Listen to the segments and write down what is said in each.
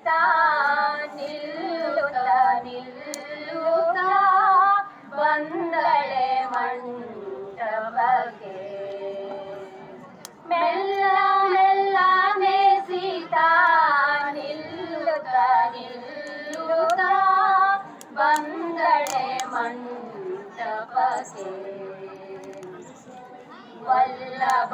నిల్లుతా నిల్లుతా నిల్లుతా వందಳೆ మండపకే మెల్ల మెల్ల మే సీతా నిల్లుతా నిల్లుతా వందడే మండపకే వల్లభ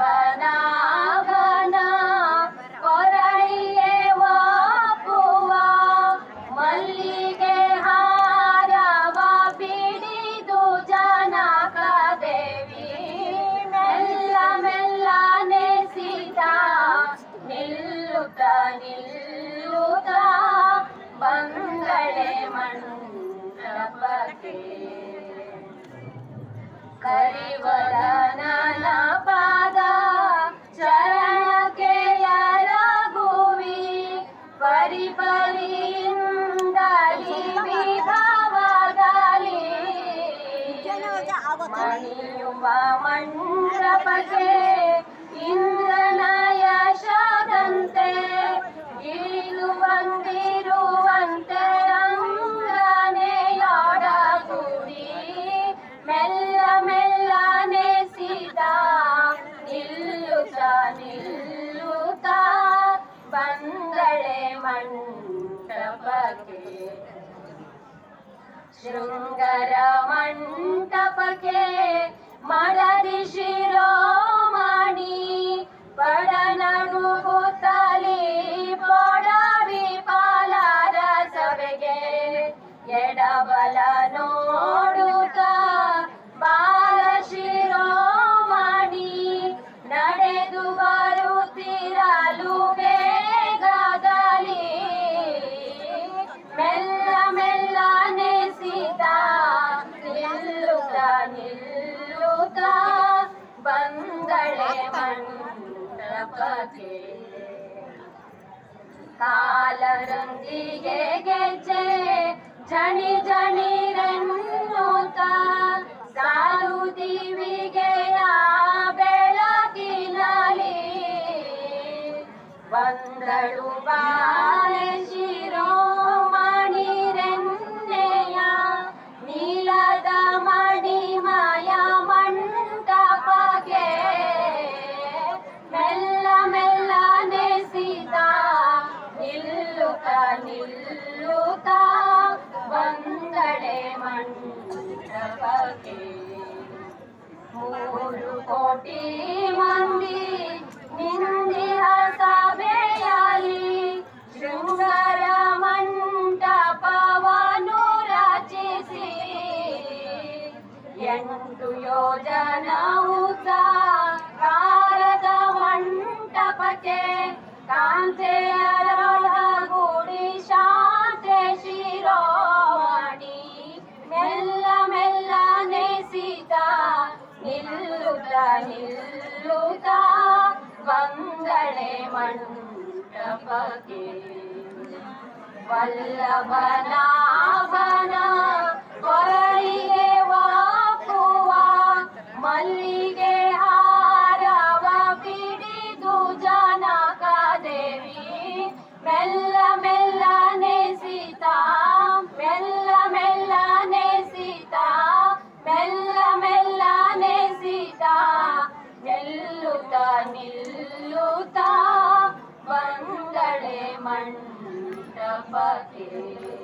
ಕರಿವದನನ ಪಾದ ಚರಣಕ್ಕೆ ಎರಗುವಿ ಪರಿ ಪರಿಯಿಂದಲಿ ವಿಭವದಲ್ಲಿ ಮಣಿಯುವ ಮಂಟಪಕ್ಕೆ ಶೃಂಗರ ಮಂಟಪಕ್ಕೆ ಮರದಿ ಶಿರೋಮಣಿ ಪಡನಡುಗುತ್ತಲಿ ಬಡವಿ ಪಾಲರ ಸಭೆಗೆ ಎಡಬಲ ಮಂಟಪಕ್ಕೆ ಕಾಲರೊಂದಿಗೆ ಗೆಜ್ಜೆ ಜಣಿ ಜಣಿರೆನ್ನುತ್ತ ಸಾಲು ದಿವಿಗೆಯ ಬೆಳಕಿನಲ್ಲಿ ಬಂದಳು ಬಾಳೆ కోటి మంది నిందిరసవేయాలి శృంగార మంటపవను రచిసి. ఎంటు యోజనవు కారద మంటపకే కాంతేయ ಮಂಟಪಕ್ಕೆ ವಲ್ಲಭನಾಭನ ಕೊರಳಿಗೆ ವಾಪುವ ಮಲ್ಲಿಗೆ ಹಾರವ ಬಿಡಿದು ಜನಕ ದೇವಿ. ಮೆಲ್ಲ ಮೆಲ್ಲನೆ ಸೀತಾ ಮೆಲ್ಲ ಮೆಲ್ಲನೆ ಸೀತಾ ಮೆಲ್ಲ ಮೆಲ್ಲನೆ ಸೀತಾ ನಿಲ್ಲುತ್ತ ನಿಲ್ಲುತ್ತ 不见。